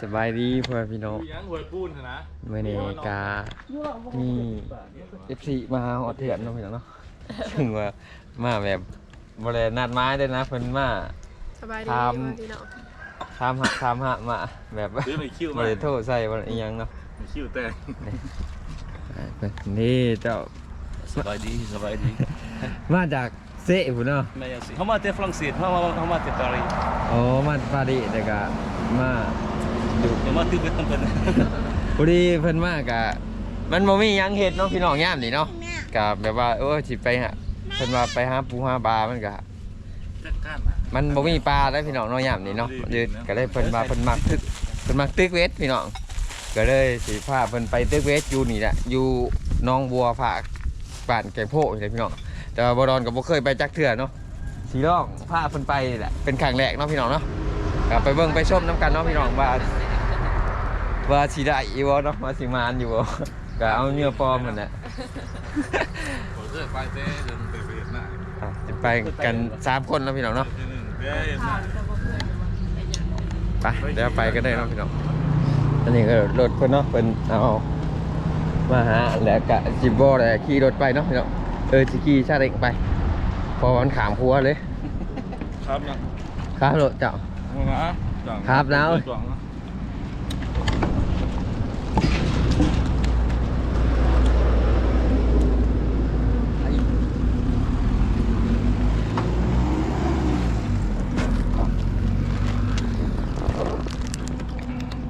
สบายดีพ่อพี่น้องยังหวยปูนนะเมื่อนี้กามีเอฟซีมาหอดเถื่อนเนาะพี่น้องเนาะถึงว่ามาแบบบรินัดไม้ด้วยนะเพิ่นมาสบายดีครับมาพี่น้องทามหะทามหะมาแบบซื้อไม่คิวบมาริโทษใส่บริอิหยังเนาะไม่คิวแต่นี่เจ้าสบายดีสบายดี มาจากเซะพุ่นเนาะไม่ยังสิเขามาแต่ฝรั่งเศสเขามาเขามาแต่ปารีสอ๋อมาปารีสแต่ก็มา อยู่ยังมาตื้อเป็นต้นเป็นพอดีเพิ่นมากะมันบ่มีหยังเฮ็ดเนาะพี่น้องยามนี่เนาะกะแบบว่าเออสิไปหาเพิ่นว่าไปหาปูหาปลามันก็จัดการมันบ่มีปลาได้พี่น้องเนาะยามนี้เนาะเดี๋ยวก็เลยเพิ่นว่าเพิ่นมักตึกเพิ่นมักตึกเวทพี่น้องก็เลยสิพาเพิ่นไปตึกเวทอยู่นี่แหละอยู่หนองบัวภาคบ้านแก่งโพนี่แหละพี่น้องแต่ว่าบ่ดอนก็บ่เคยไปจักเทื่อเนาะสิลองพาเพิ่นไปนี่แหละเป็นครั้งแรกเนาะพี่น้องเนาะก็ไปเบิ่งไปชมนํกันเนาะพี่น้องว่า ว่าสิได้อีบ่เนาะว่าสิมานอยู่บ่ก็เอาเนื้อปลอมนั่นแหละผมเจอไปเต้เดินไปเวียดนามอะสิไปกันสามคนเนาะพี่น้องเนาะที่หนึ่งเวียดนามไปเดี๋ยวไปก็ได้เนาะพี่น้องอันนี้ก็รถเพิ่นเนาะเพิ่นเอามาหาแล้วก็จิบบ่ได้ขี่รถไปเนาะพี่น้องเออสิขี่ชาเร็งไปเพอมันขามพัวเลย ครับนะครับรถเจ้าครับแล้ว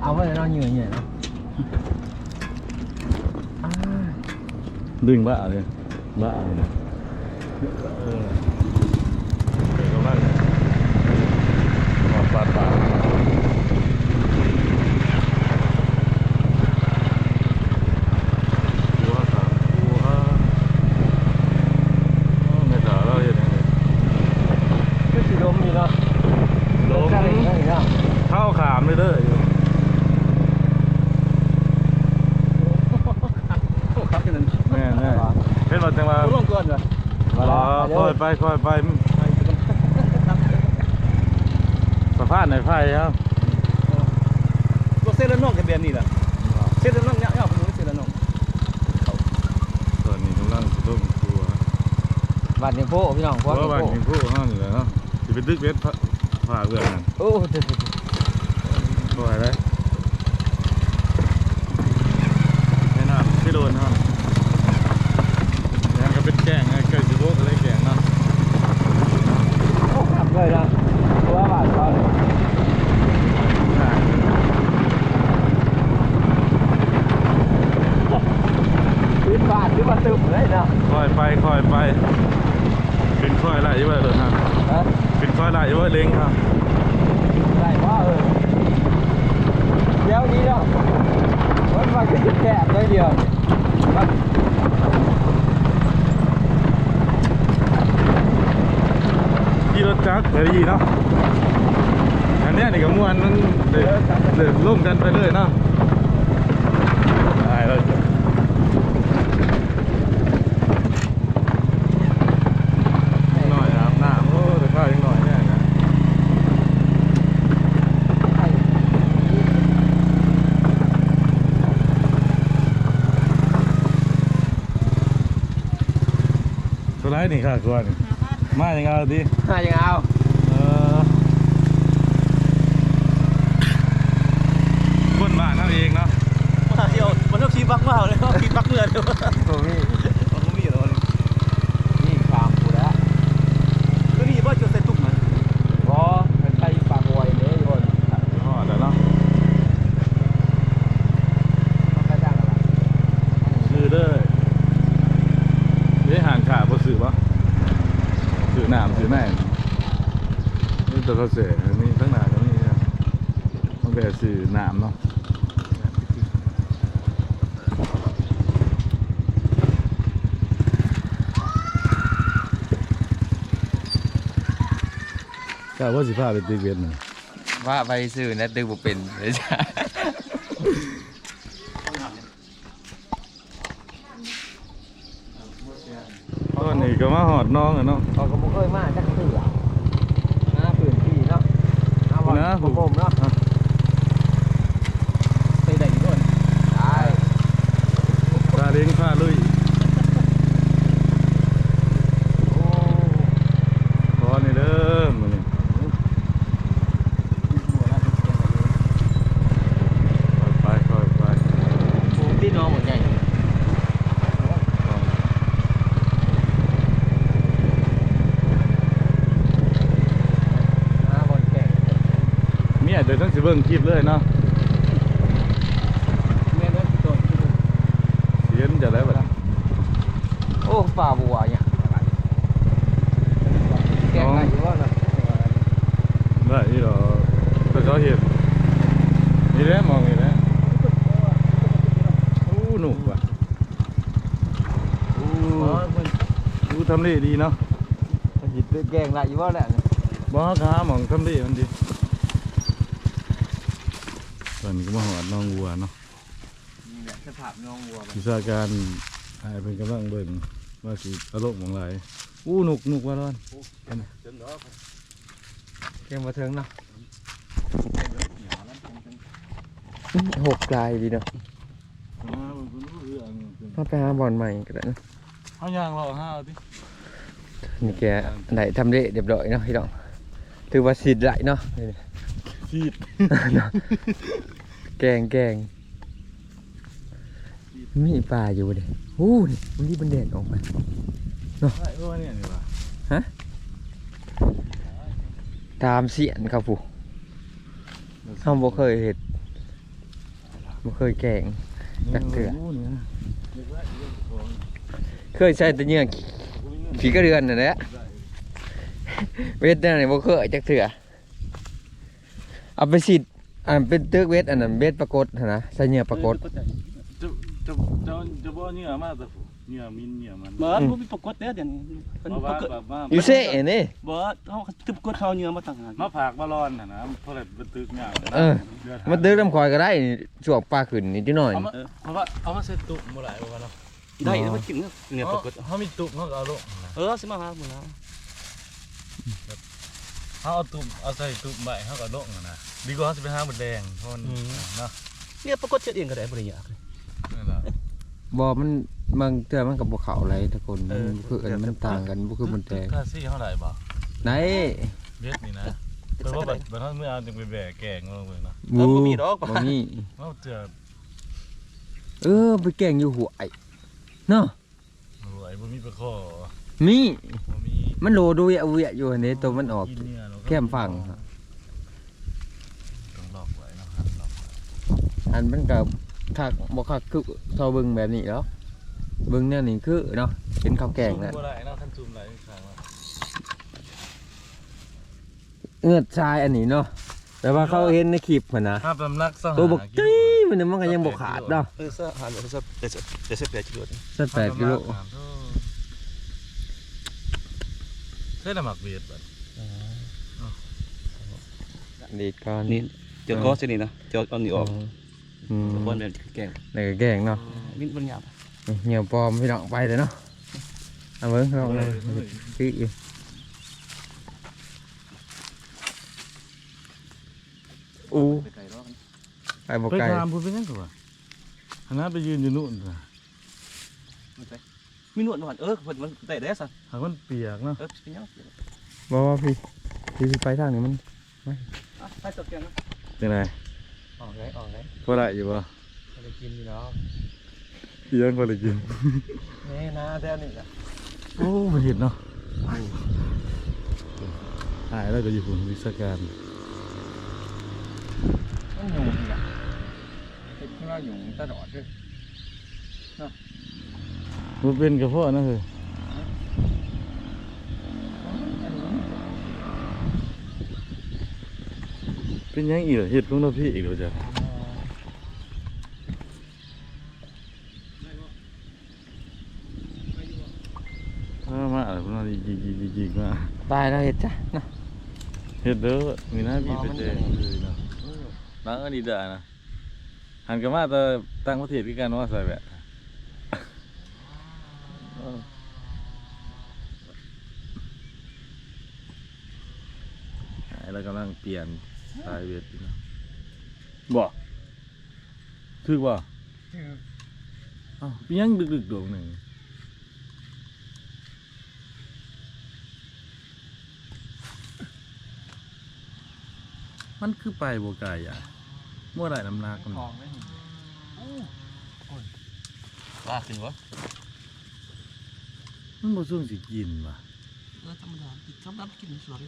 เอาไว้เนาะเหนื่อยเหนื่อยเนาะอ่า ดึงบ้าเลยบ้าเลยเออเดี๋ยวก็บ้าเลยมาปาดปาดหัวสามหัวไม่ด่าเราอย่างนี้ คือสิลมนี่เนาะ ลม ชาเร็งเนาะนี่เนาะ เข้าขามเลยเด้อ ครับที่นั่น แม่แม่เห็นว่าจังว่า ร่วมก่อนเหรอ มา อ๋ แล้ อ ว ค่อย ไปค่อยไปสะพานไหนไฟครับตัวเส้นละนองกับแบบนี้แหละเส้นละนองเนี่ยเนี่ยผมเส้นละนองตอนนี้กำลังต้มตัวบัดนี้โพพี่น้องเพราะกว่านี้บางโพทีผู้ห้องอยู่แล้วเนาะจะไปดึกเวทผ่าเพื่อนโอ้เดี๋ยว บ่อยเลยไม่น่าที่โดนครับยังก็เป็นแกงไงเกิดสิโบกอะไรแกงเนาะ ๆโอ้ขับเลยนะตัวบาดเขาเลยพื้นบาดหรือว่าตึมเลยเนาะ ค่อยไปค่อยไปเป็นค่อยไหลอยู่ว่าเดินทาง ฮะ เป็นค่อยไหลอยู่ว่าเล็งครับ ได้พ่อเออเดี๋ยวนี้เนาะมันมาขึ้น แคบน้อยเดียวมันขี่รถจักรเดี๋ยวดีเนาะอันเนี้ยนี่ก็ม่วนมันเดือดเดือดร่วมกันไปเลยเนาะได้แล้วหน่อยอาบน้ำโอ้แต่ข้าวยังหน่อยเนี่ยนะ สุดท้ายนี่ค่ะกวนมาอย่างเอาดิหายังเอาเออคนบ้านนั่นเองเนาะมาเที่ยวมันต้องขี่บักมาเลยขี่บักเมื่อเดียวโอ้พี่ มันก็มีเหรอ นี่ขามกูแล้ว ก็มีว่าจะใส่ตุ้มมัน พอเป็นไปปากวอยเนี่ยโยน อ๋อเดี๋ยวเนาะ ต้องกระจ้างอะไร ซื้อเด้อเดี๋ยวหางขาบ่ซื้อปะซื้ อน้ำซื้อแม่นี่ตัวเขาเสียนี่ตั้งนานแล้วนี่นะต้องแกซื้อน้ำเนาะก็ว่าสิพาไปตีเวียนน่ะว่าไปซื้อนะตือบุเป็นเลยจ้ะตอนนี้ก็มาหอดน้องอะเนาะเขาก็บ่เคยมาจักเสือหน้าพื้นที่เนาะเอาว่า นะ ผม ผมเนาะ เบิ่งคลิปเลยเนาะแม่นแล้วตัวเสียนจะได้บัดโอ้ปลาบัวเนี่ยแกงอะไรอยู่วะน่ะได้ที่เราแต่เขาเห็นนี่แหละมองนี่แหละอู้หนุกว่ะอู้อ๋อมันอู้ทำเลดีเนาะหิดแกงอะไรอยู่วะแหละบ้าขาหมองทำเลมันดีตอ นนี้ก็มาหอดน้องวัวเนาะนี่แหละสภาพน้องวัววิชาการอายเป็นกำลังเบิ่งว่าสิอารมณ์ของไรอู้หนุกหนุกว่าร้อนจนดอกแกงมาเทิงเนาะหกลายดีเนาะมาไปหาบอลใหม่ก็ได้เนาะเอายางเราห้าเอาดินี่แกไหนทำได้เรียบร้อยเนาะพี่น้องถือว่าสิดไหลเนาะนี่ ซีด แกงแกงมีปลาอยู่เด้โอ้นี่มันนี่มันเด่นออกมาใช่เพราะว่าเนี่ยนี่ว่ะตามเสียนครับผู้เขาบ่เคยเห็ดบ่เคยแกงจักเทื่ออู้นี่นะเคยใช้แต่เหงื่อขี้กระเดือนนั่นแหละเวทนั่นนี่บ่เคยจักเถื่อเอาไปสิ อันเป็นตึกเวทอันนั้นเวทปรากฏหั่นนะใส่เหงื่อปรากฏ จะจะจะจะบ่เหงื่อมาแต่ผู้เหงื่อมินเหงื่อมันบ่บ่มีปรากฏเด้อเดี๋ยวนี้เป็นมาปว่าราแบกฏบว่าอยู่เซ่นี่ บ่เฮาทึบกดเขาเหงื่อมาต่างหากมาผากมาร้อนน่ะนะเพราะอะไรเป็นตึกเหงาเออมาตึกน้ำคอยก็ได้นี่ช่วงปลาขึ้นนิดหน่อย เอามาเพราะว่าเอามาเสร็จตุกบ่หลายว่าเนาะได้แล้วมันกินเหงื่อปรากฏ เฮามีตุกเฮาก็เอาลงเออสิมาหาหมื้อนะ เฮาเอาตุกเอาใส่ตุกใบเฮาก็ลงน่ะดีกว่าเฮาสิไปหาหมดแดงเพราะมันเนาะเนี่ยปรากฏเจ็ดเองก็ได้บ่ได้ยากเลย นั่นล่ะบ่มันบางเทื่อมันกับบ่เข้าอะไรทุกคนเอมันอบ่คือกันมันต่างกันบ่คือมันแตกค่าซี่เท่าไหร่บ่ไหนเบ็ดนี่นะเพราะว่าบัดบัดเฮาเมื่อเอาจังไปแบกแกงลงไปเนาะเออบ่มีดอก บ่มีเฮาเจอเออ ไปแกงอยู่หัวไอ้เนาะโอ้ยบ่มีปลาคอมี บ่มีมันโลดูยะเวียอยู่อันนี้ตัวมันออก กินเนี่ยเราก็ แก้มฝั่งต้องลอกไว้เนาะครับลอกไว้อันมันกับคักบ่คักคือเท่าเบิ่งแบบนี้แล้วเบิ่งแนวนี้คือเนาะเป็นข้าวแกงซุ่มน่ะบ่ได้เนาะคันซุ่มได้ข้างว่าเงือดชายอันนี้เนาะแต่ว่าเขาเห็นในคลิปหั่นนะถ้าตำนักสหาตัวบอกกิโลจี้มันน่ะมันก็ยังบ่ขาดเนาะเออซะหาเดี๋ยวซะเดี๋ยวซะเดี๋ยวซะแปดกิโลสักแปดกิโลใช่ละหมักเบียดบั ดดีก่อนนี่เดี๋ยวก็สินี่นะเดี๋ยวเอานี่ออกอืมบ่แม่นแกงแล้วก็แกงเนาะนี่มันหยาบเหี่ยวปลอมพี่น้องไปเลยเนาะเอาเบิ่งลองเลยคืออยู่อู้ไปไกลแล้วไปบ่ไปไกลถามพูดไปยังตัวหันหน้าไปยืนอยู่นู่นจ้ะมีหนวดหนวดเออเพิ่นมันได้ได้ซะหากมันเปียกเนาะเออเป็นยังบ่ว่าพี่พี่สิไปทางนี้มันอะ ไปตกแกงนะเป็นไงออกได้ออกได้พอได้อยู่บ่ไปกินอยู่แล้วเปียกพอได้กิน นี่นะแถวนี้ล่ะโอ้มาเห็นเนาะหายแล้วก็อยู่ผมวิศการมันอยู่นี่ล่ะเฮ็ดคือว่าอยู่ตลอดเด้อมันเป็นกระเพาะนะเฮ้ย เป็นยังอีกเหรอเห็ดของเราพี่อีกเหรอจ้ะมามาอะไรพวกนั้นยิกยิกยิกยิกมาตายแล้วเฮ็ดจ้ะเนาะเฮ็ดเด้อมีหน้าพี่อ๋อไปมันเจจะอได้เลยเนาะนังอันนี้ได้นะหันกลับมาแต่ต่างประเทศคือกันว่าใส่แบบแล้วกำลังเปลี่ยน สายเวทอยู่เนาะบ่ถึกบ่อ้าวเปียงดึกๆดวงหนึ่งมันคือไปบ่ไกลอะเมื่อไหร่น้ำหนักมันของไม่ว่าขึ้นวะมันบ่ส่งสิกินว่ะเออธรรมดาธรรมดากินสวย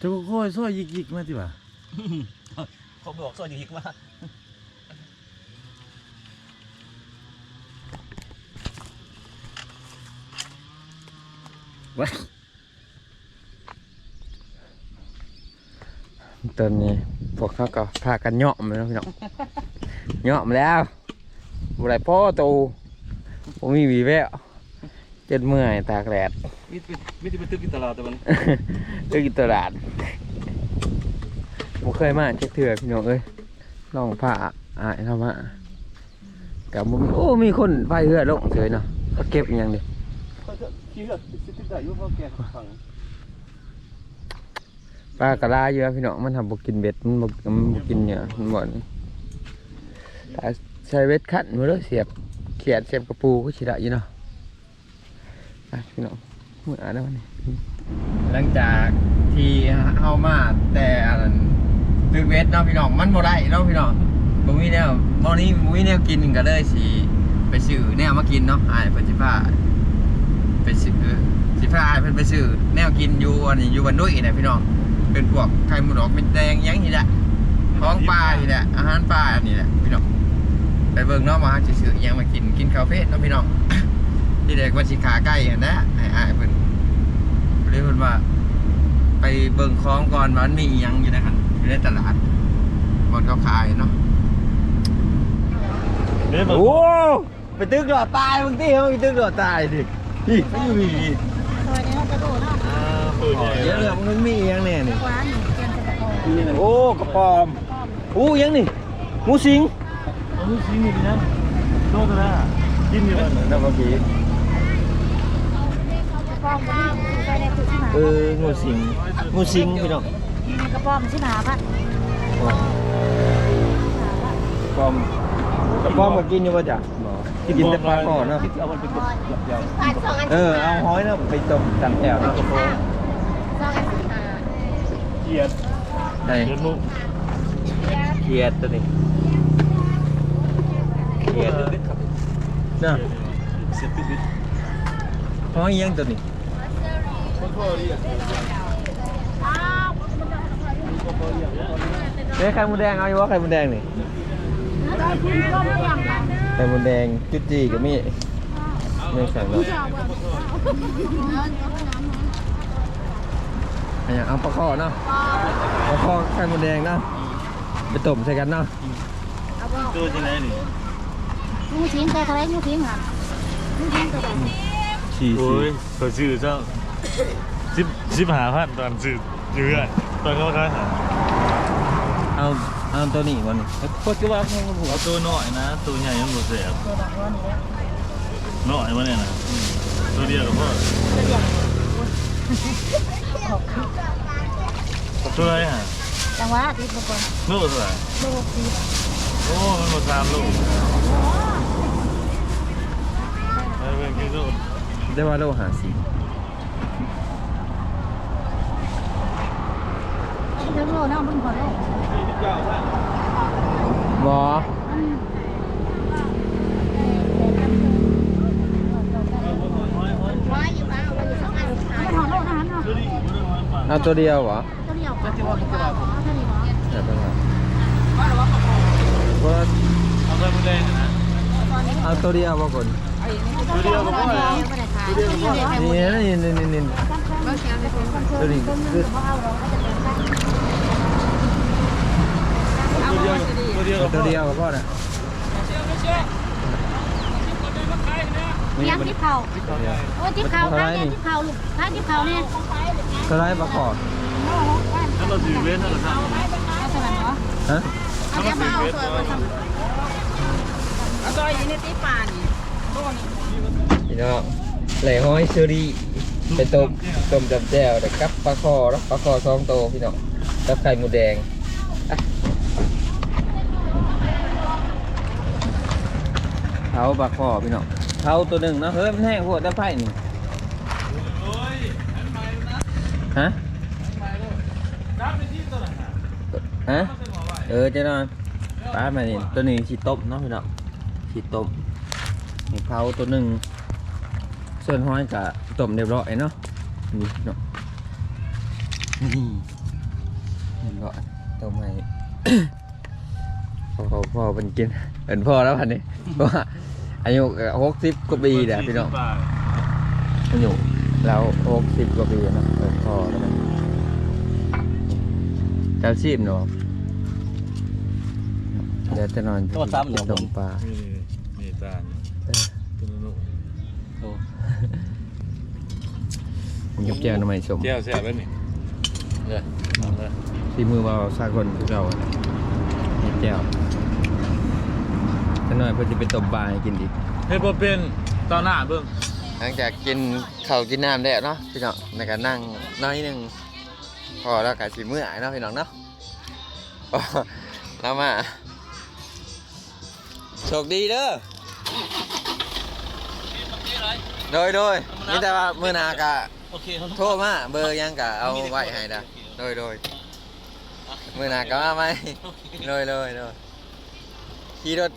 จะก็ค่อยซอยยิกๆมาติบ่ะเขาบอกซอยอีกว่าตอนนี้พวกเขาก็พากันเหาะมาแล้วพี่น้อง เหาะมาแล้วบุไรพ่อตูผมมีวีแววจนเมื่อยตากแดด มิดมิดมิดตึกกินตลาดแต่มัน เลิกกินตลาด ผมเคยมาเช็คเถื่อพี่น้องเอ้ยลองผ้าอายเข้ามากับมุมโอ้มีคนไฟเหือลงเฉยเนาะก็เก็บอย่างเดียวฝ่าติดได้อยู่เพระแกฟังปลากระลาเยอะพี่น้องมันทำบกินเบ็ดมันบกมันบกินเนี่ยมันบ่อนถ้าใช้เบ็ดขันมาเลยเสียบเขียดเสียบกระปูก็ชิได้อยู่เนาะพี่น้องมืออ่านได้วนนี้หลังจากที่เข้ามาแต่อัน ตึกเวทเนาะพี่น้องมันบ่ได้เนาะพี่น้องบ่มีแนวบ่นี้บ่มีแนวกินก็เลยสิไปซื้อแนวมากินเนาะอ้ายเพิ่นสิพาไปซื้อสิพาอ้ายเพิ่นไปซื้อแนวกินอยู่อันนี้อยู่บ้านดุ้ยนะพี่น้องเป็นพวกไข่หมูดอกเป็นแดงหยังนี่แหละของปลานี่แหละอาหารปลาอันนี้แหละพี่น้องไปเบิ่งเนาะมาจะซื้ออิหยังมากินกินคาเฟ่เนาะพี่น้องที่แรกว่าสิขาไก่อันนะไอ้อ้ายเพิ่นเรียกเพิ่นว่าไปเบิ่งของก่อนว่ามันมีอิหยังอยู่ในหัน อยู่ในตลาดบอนเขาขายเนาะเด้อโอ้ไปตึกหลอดตายบางทีเขาไปตึกหลอดตายดินี่ไม่อยู่นี่ซอยนี้เราจะโดดเนาะเปิดใหญ่เดี๋ยวเรื่องมันมีอิหยังแน่นี่หวานเกียนจะตะโกโอ้กระปอมอู้อิหยังนี่หมูสิงเอาลูกชิ้นนี่นะโตตัวน่ะกินอยู่มันน้ำมันผีกระป๋อมก็มีใส่ในถุงหนาเอองูสิงงูสิงพี่น้อง กระป๋อมชิหนาพัดปอมกระป้อมก็กินอยู่ป่ะจ๊ะกินแต่ปลาก่อนเนาะเอามันเป็นยาวอันสองอันเออเอาหอยเนาะไปต้มตำแจ่วเนาะสองอันสิบห้าเกียดใช่เกียดมุกเขียดตัวนี้เขียดตึกครับเนาะเสียตึกหอยยังตัวนี้อ้าว เฮ้ยไข่มดแดงเอาอยู่วะไข่มดแดงนี่ได้คุณก็ไม่ยังไงไข่มดแดงจุดจีก็มีไม่สั่งเนาะจะเอาแบบอันอย่างเอาปลาข้อเนาะปลาข้อไข่มดแดงเนาะไปต้มใส่กันเนาะเอาแบบตัวจังไหนนี่งูทิ้งแต่อะไรงูทิ้งอะงูทิ้งตัวไหนสี่โอ้สี่ยเขาชื่อเจ้าสิบสิบหาพันตอนซื้อเดือนตอนเขาขายหาเอาเอาตัวนี้ก่อนนี่โคตรว่าแพงกว่าหัวเอาตัวน้อยนะ ตัวใหญ่ยังบ่เสียบตัวดอกร้อนนี่แหละน้อยมาเนี่ยนะตัวเดียวกับพ่อตัวเดียวตัวอะไรฮะ จังหวะติดบางคนลูกเท่าไหร่โลกสีโอ้มันมามลูกไปเบิ่งกินลูกได้ว่าโลหะสีเดี๋ยวโลน้ำมันพอได้บอไว้อยู่บ้านเอาไว้อยู่สองอันมันหอมโลนะฮะเนาะตัวนี้มันน้อยว่าเอาตัวเดียวเหรอตัวเดียวก็ที่ว่าที่ว่าเท่านี้เนาะเดี๋ยวไปมาว่าหรือว่าเขาเว่าอาตัวผู้แดงนะเอาตัวเดียวบ่ก่อนตัวเดียวก็พอแล้วไม่ได้ขายตัวเดียวนี่นี่นี่นี่นี่บางแสนในคนคนตัวนี้คือ ตัวเดียวเอากับตัวพ่อเดียวกับพ่อน่ะยังทิพเขาโอ้ทิพเขาขายทิพเขาลูกขายทิพเขาเนี่ยตัวไรปลาขอถ้าเราถือเว้นเราทำเอาสลับเหรอฮะเอาเดี๋ยวมาเอาซอยมาทำเอาซอยอยู่ในตีป่านี่พี่น้องไหลห้อยเชอรี่ไปต้มต้มจับแจ่วแต่กับปลาคอเนาะปลาคอสองโตวพี่น้องกับไข่หมูแดงอะเท้าปลาคอพี่น้องเท้าตัวหนึ่งนะเฮ้ยมันแห้งโคตรได้ไผ่นี่ฮะฮะเออเจะนอนปลามานี่ตัวนี้สีต้มเนาะพี่น้องสีต้มนี่เผาตัวหนึ่งส่วนห้อยกับต้มเรียบร้อยเนาะนี่เนาะนี่เรียบร้อยต้มให้พ่อพ่อเป็นกินเห็นพ่อแล้วพันนี้เพราะว่า อายุหกสิบกว่าปีเด้อพี่น้องอายุเราหกสิบกว่าปีเนาะเออพ่อแล้วกันเจ้าชีพเนาะเดี๋ยวจะนอนกินต้มปลานี่นี่ตาลเออตัวนู้นโอ้ผมยกแก้วน้ำมันสมแก้วแซ่บแล้วนี่เลยเลยที่มือมาสากลคือเราอะยกแก้ว จะหน่อยเพื่อจะไปต้มปลาให้กินอีกเฮ้ยบ่เป็นตอนหน้าเบิ่งหลังจากกินข้าวกินน้ำได้วเนาะพี่น้องในการนั่งน้อยหนึงพอแล้วก็สิมื้อไอ้เนาะพี่น้องเนาะแล้วมาโชคดีเด้อโดยโดยนี่แต่ว่ามื้อหน้ากะโอเคเขาโทรมาเบอร์ยังกะเอาไว้ให้นะโดยโดยมื้อหน้ากะมาไหมโดยโดยโดยขี่รถ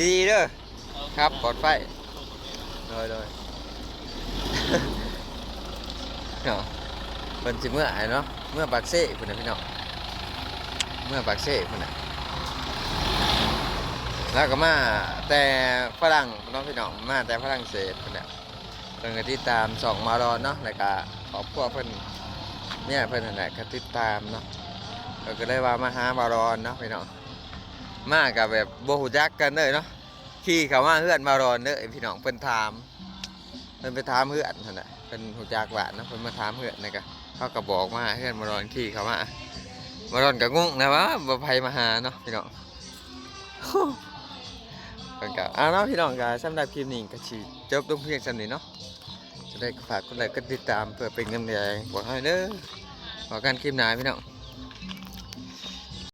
ดีเด้อครับปลอดภัยโดยโดยเนาะเป็นสิเมื่อไหร่เนาะเมื่อปากเซ่คุณนะพี่น้องเมื่อปากเซ่คุณนะแล้วก็มาแต่ฝรั่งน้องพี่น้องมาแต่ฝรั่งเศสคุณนะเพิ่นก็ติดตามสองมารอนเนาะแล้วก็ครอบครัวเพิ่นเนี่ยเพิ่นนั่นแหละก็ติดตามเนาะเราก็ได้ว่ามาหามารอนเนาะพี่น้อง มากับแบบโบหูจักกันเลยเนาะขี่เขามาเฮือนมารอนเด้อพี่น้องเพิ่นถามเพิ่นไปถามเฮือนนั่นน่ะเพิ่นฮู้จักหวานเนาะเพิ่นมาถามเฮือนนี่ก็เขาก็บอกมาเฮือนมารอนขี่เขามามารอนก็งงนะว่าบ่ไผมาหาเนาะพี่น้องเพิ่นก็อ่าเนาะพี่น้องก็สำหรับคลิปนี้ก็สิจบลงเพียงเท่านี้เนาะจะได้ฝากกดไลค์กดติดตามเพื่อเป็นกำลังใจบอกให้เด้อบอกกันคลิปหน้าพี่น้อง